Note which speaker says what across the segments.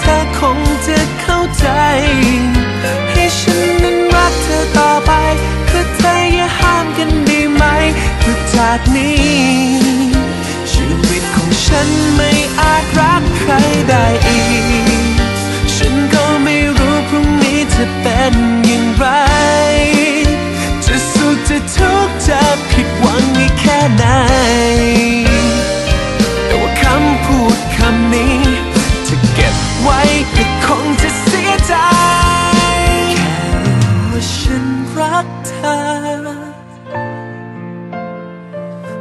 Speaker 1: ธ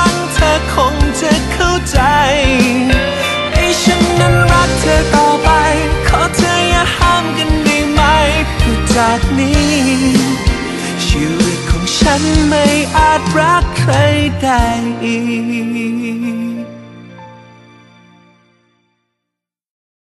Speaker 1: ัง จากนี้ ชีวิตของฉันไม่อาจรักใครได้อีก